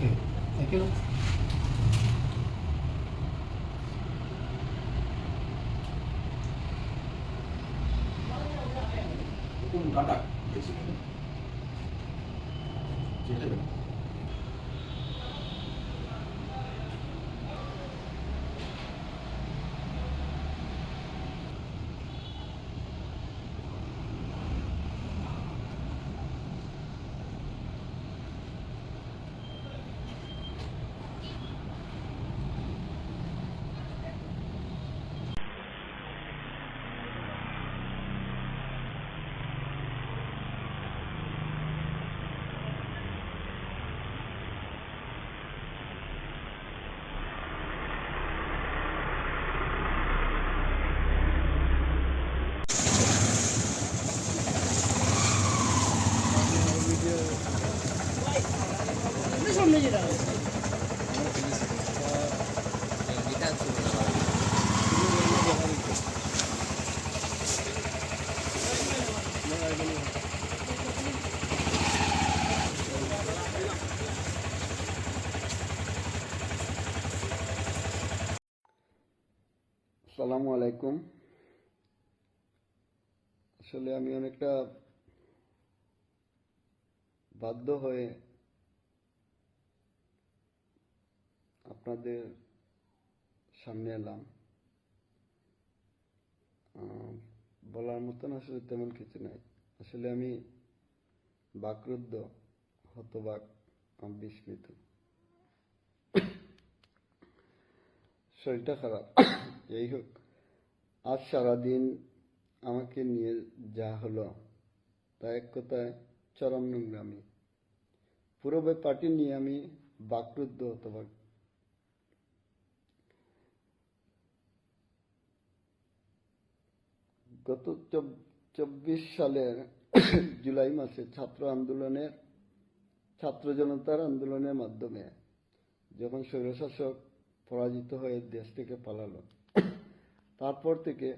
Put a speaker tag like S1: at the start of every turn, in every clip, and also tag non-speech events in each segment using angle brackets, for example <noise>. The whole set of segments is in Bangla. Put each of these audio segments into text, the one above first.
S1: you.
S2: Thank you.
S3: সালামু আলাইকুম। আসলে আমি অনেকটা বাধ্য হয়ে আপনাদের সামনে এলাম। বলার মতন আসলে তেমন কিছু নাই। আসলে আমি বাকরুদ্ধ, হতবাক বিস্মিত শরীরটা খারাপ। <coughs> এই হোক। আজ সারাদিন আমাকে নিয়ে যা হলো, তা এক কথায় চরম নোংরামি। পুরো ব্যাপারটি নিয়ে আমি বাকরুদ্ধ অথবা গত চব- চব্বিশ সালের <coughs> জুলাই মাসে ছাত্র আন্দোলনের, ছাত্র জনতার আন্দোলনের মাধ্যমে যখন স্বৈরশাসক পরাজিত হয়ে দেশ থেকে পালালো তারপর থেকে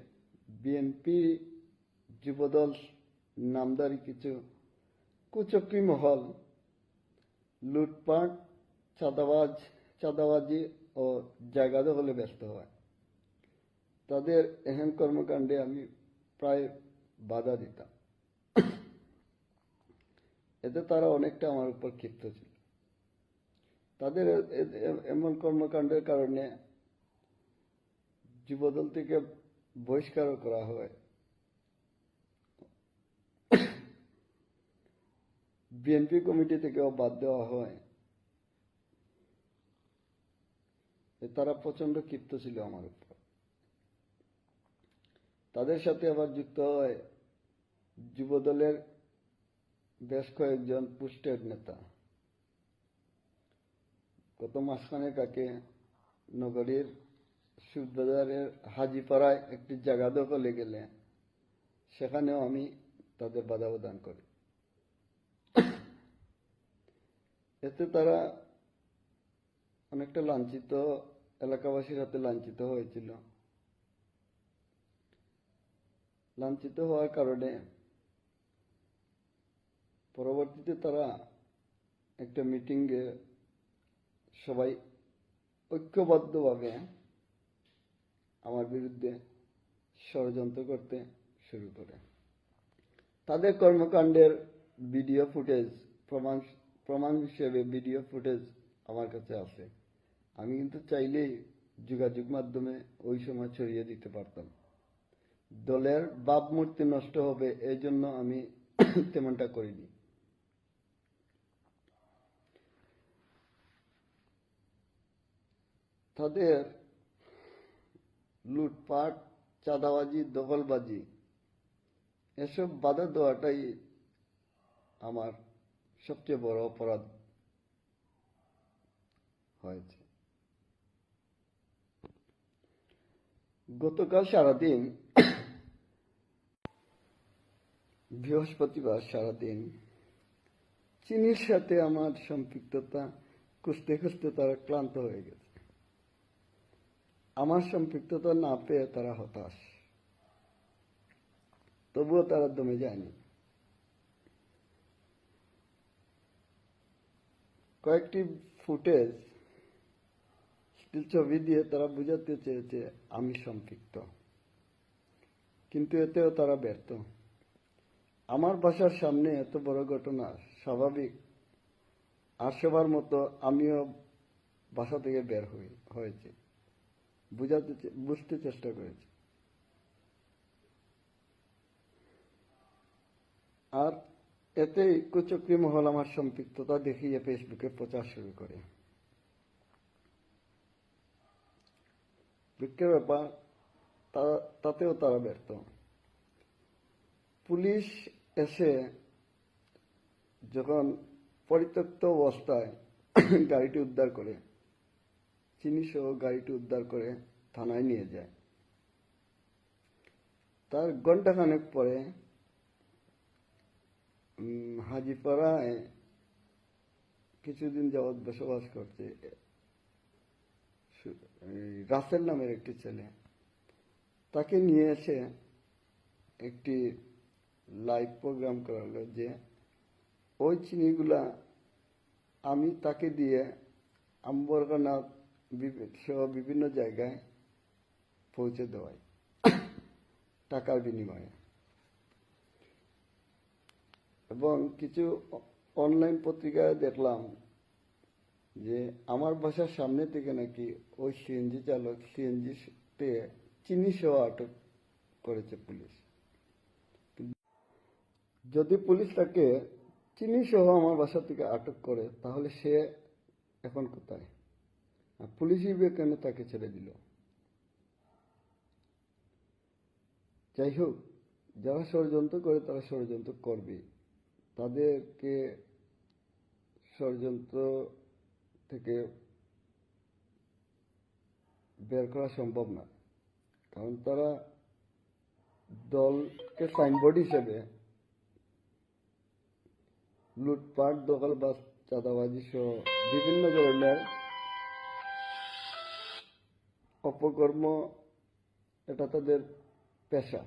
S3: বিএনপি যুবদল, নামদারি কিছু কুচক্রি মহল, লুটপাট, চাঁদাবাজ, চাঁদাবাজি ও জায়গা দখলে ব্যস্ত হয়। তাদের এহেন কর্মকাণ্ডে আমি প্রায় বাধা দিতাম। এতে তারা অনেকটা আমার উপর ক্ষিপ্ত ছিল। তাদের এমন কর্মকাণ্ডের কারণে যুবদল থেকে বহিষ্কারও করা হয়। বিএনপি কমিটি থেকেও বাদ দেওয়া হয়। তারা প্রচণ্ড ক্ষিপ্ত ছিল আমার উপর। তাদের সাথে আবার যুক্ত হয় যুবদলের বেশ কয়েকজন পুষ্টের নেতা। গত মাসখানেক আগে নগরীর সুদবাজারের হাজিপাড়ায় একটি জায়গা দখলে গেলে সেখানেও আমি তাদের বাধা প্রদান করি। এতে তারা অনেকটা লাঞ্ছিত, এলাকাবাসীর হাতে লাঞ্ছিত হয়েছিল। লাঞ্ছিত হওয়ার কারণে পরবর্তীতে তারা একটা মিটিংয়ে সবাই ঐক্যবদ্ধভাবে আমার বিরুদ্ধে ষড়যন্ত্র করতে শুরু করে। তাদের কর্মকাণ্ডের ভিডিও ফুটেজ প্রমাণ প্রমাণ হিসেবে ভিডিও ফুটেজ আমার কাছে আছে। আমি কিন্তু চাইলেই যোগাযোগ মাধ্যমে ওই সময় ছড়িয়ে দিতে পারতাম। দলের ভাবমূর্তি নষ্ট হবে এই জন্য আমি <coughs> তেমনটা করিনি। তাদের লুটপাট, চাঁদাবাজি, দখলবাজি, এসব বাধা দেওয়াটাই আমার সবচেয়ে বড় অপরাধ হয়েছে। গতকাল সারাদিন, বৃহস্পতিবার সারাদিন, চিনির সাথে আমার সম্পৃক্ততা খুঁজতে খুঁজতে তারা ক্লান্ত হয়ে গেছে। আমার সম্পৃক্ততা না পেয়ে তারা হতাশ। তবুও তারা দমে যায়নি। কয়েকটি ফুটেজ, স্টিল ছবি দিয়ে তারা বোঝাতে চেয়েছে, আমি সম্পৃক্ত। কিন্তু এতেও তারা ব্যর্থ। আমার বাসার সামনে এত বড় ঘটনা স্বাভাবিক। আর সবার মতো আমিও বাসা থেকে বের হয়েছে। বুঝাতে বুঝতে চেষ্টা করেছি। আর এতেই কুচক্রি মহল আমার সম্পৃক্ততা দেখিয়ে ফেসবুকে প্রচার শুরু করে। দুঃখের ব্যাপার তাতেও তারা ব্যর্থ। পুলিশ এসে যখন পরিত্যক্ত অবস্থায় গাড়িটি উদ্ধার করে চিনি সহ গাড়িটি উদ্ধার করে থানায় নিয়ে যায়। তার ঘন্টাখানেক পরে হাজিপাড়ায় কিছুদিন যাবৎ বসবাস করছে রাসেল নামের একটি ছেলে। তাকে নিয়ে এসে একটি লাইভ প্রোগ্রাম করা হলো যে, ওই চিনিগুলা আমি তাকে দিয়ে আম্বরকানাথ সহ বিভিন্ন জায়গায় পৌঁছে দেওয়াই টাকার বিনিময়ে। এবং কিছু অনলাইন পত্রিকায় দেখলাম যে আমার বাসার সামনে থেকে নাকি ওই সিএনজি চালক সিএনজি তে চিনি সহ আটক করেছে পুলিশ। যদি পুলিশ তাকে চিনি সহ আমার বাসা থেকে আটক করে, তাহলে সে এখন কোথায়? আর পুলিশই বা কেন তাকে ছেড়ে দিল? যাই হোক, যারা ষড়যন্ত্র করে তারা ষড়যন্ত্র করবে। তাদেরকে ষড়যন্ত্র থেকে বের করা সম্ভব না। কারণ তারা দলকে সাইনবোর্ড হিসেবে লুটপাট, দখলবাজ, চাঁদাবাজি সহ বিভিন্ন ধরনের অপকর্ম, এটা তাদের পেশা।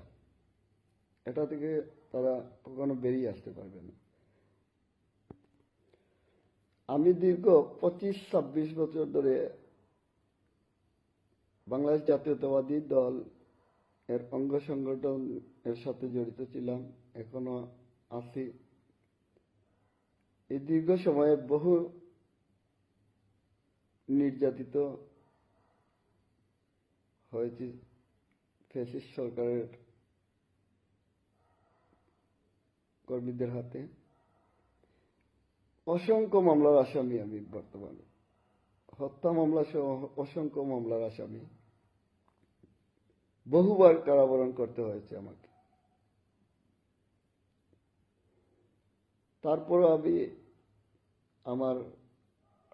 S3: এটা থেকে তারা কখনো বেরিয়ে আসতে পারবে না। আমি দীর্ঘ পঁচিশ, ছাব্বিশ বছর ধরে বাংলাদেশ জাতীয়তাবাদী দল এর অঙ্গ সংগঠন এর সাথে জড়িত ছিলাম, এখনও আছি। এই দীর্ঘ সময়ে বহু নির্যাতিত হয়েছি ফেসিস সরকারের কর্মীদের হাতে। অসংখ্য মামলার আসামি আমি বর্তমানে। হত্যা মামলা সহ অসংখ্য মামলার আসামি। বহুবার কারাবরণ করতে হয়েছে আমাকে। তারপর আমি আমার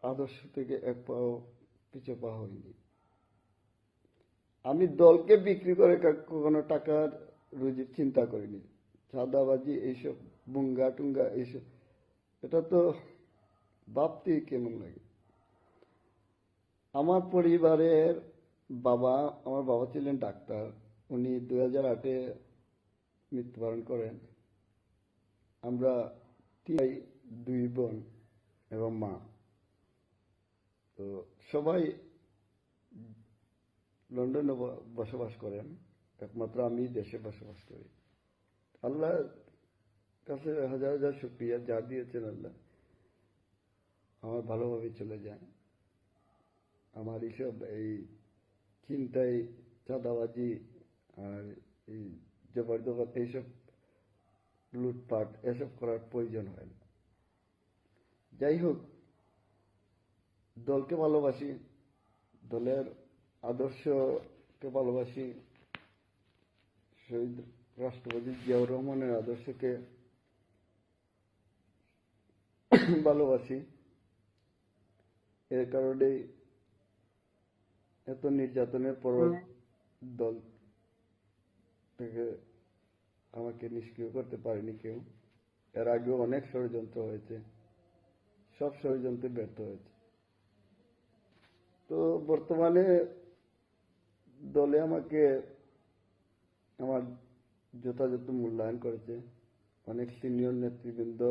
S3: আদর্শ থেকে এক পাও পিছু পা হইনি। আমি দলকে বিক্রি করে কখনো টাকার রুজির চিন্তা করিনি। চাঁদাবাজি এইসব বুঙ্গা টুঙ্গা এইসব, এটা তো ভাবতেই কেমন লাগে। আমার পরিবারের বাবা, আমার বাবা ছিলেন ডাক্তার। উনি দু হাজার আটে মৃত্যুবরণ করেন। আমরা তিনাই দুই বোন এবং মা। তো সবাই লন্ডনে বসবাস করেন, একমাত্র আমি দেশে বসবাস করি। আল্লাহ কাছে হাজার হাজার শুক্রিয়া, যা দিয়েছেন আল্লাহ। আমার ভালোভাবে চলে যায় আমার এইসব এই চিন্তায়, চাঁদাবাজি আর এই জবরদখল, এইসব লুটপাট, এসব করার প্রয়োজন হয় না। যাই হোক, দলকে ভালোবাসি, দলের আদর্শকে ভালোবাসি শহীদ রাষ্ট্রপতি জিয়াউর রহমানের আদর্শকে ভালোবাসি। এর কারণেই এত নির্যাতনের পর দল থেকে আমাকে নিষ্ক্রিয় করতে পারেনি কেউ। এর আগেও অনেক ষড়যন্ত্র হয়েছে সব ষড়যন্ত্রে ব্যর্থ হয়েছে। তো বর্তমানে দলে আমাকে আমার যথাযথ মূল্যায়ন করেছে। অনেক সিনিয়র নেতৃবৃন্দ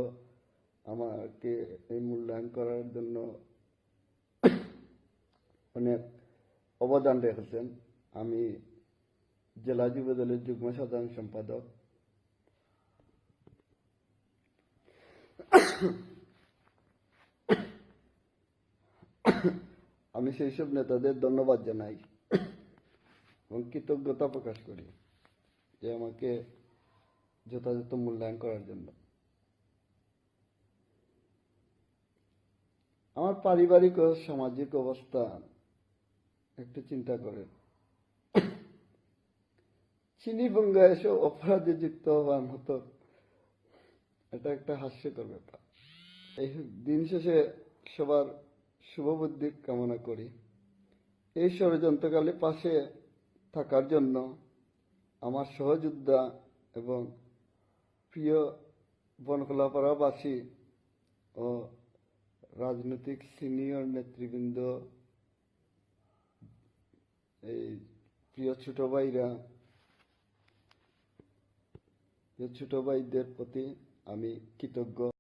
S3: আমাকে এই মূল্যায়ন করার জন্য অনেক অবদান রেখেছেন। আমি জেলা যুব দলের যুগ্ম সাধারণ সম্পাদক। আমি সেই সব নেতাদের ধন্যবাদ জানাই। এবং কৃতজ্ঞতা প্রকাশ করি যে আমাকে যথাযথ মূল্যায়ন করার জন্য। আমার পারিবারিক ও সামাজিক অবস্থা একটু চিন্তা করেন। চিনি বঙ্গা এসে অপরাধে যুক্ত হওয়ার মতো এটা একটা হাস্যকর ব্যাপার। এই দিন শেষে সবার শুভবুদ্ধি কামনা করি। এই ষড়যন্ত্রকালে পাশে থাকার জন্য আমার সহযোদ্ধা এবং প্রিয় বনকলাপাড়াবাসী ও রাজনৈতিক সিনিয়র নেতৃবৃন্দ, এই প্রিয় ছোট ভাইরা ছোট ভাইদের প্রতি আমি কৃতজ্ঞ।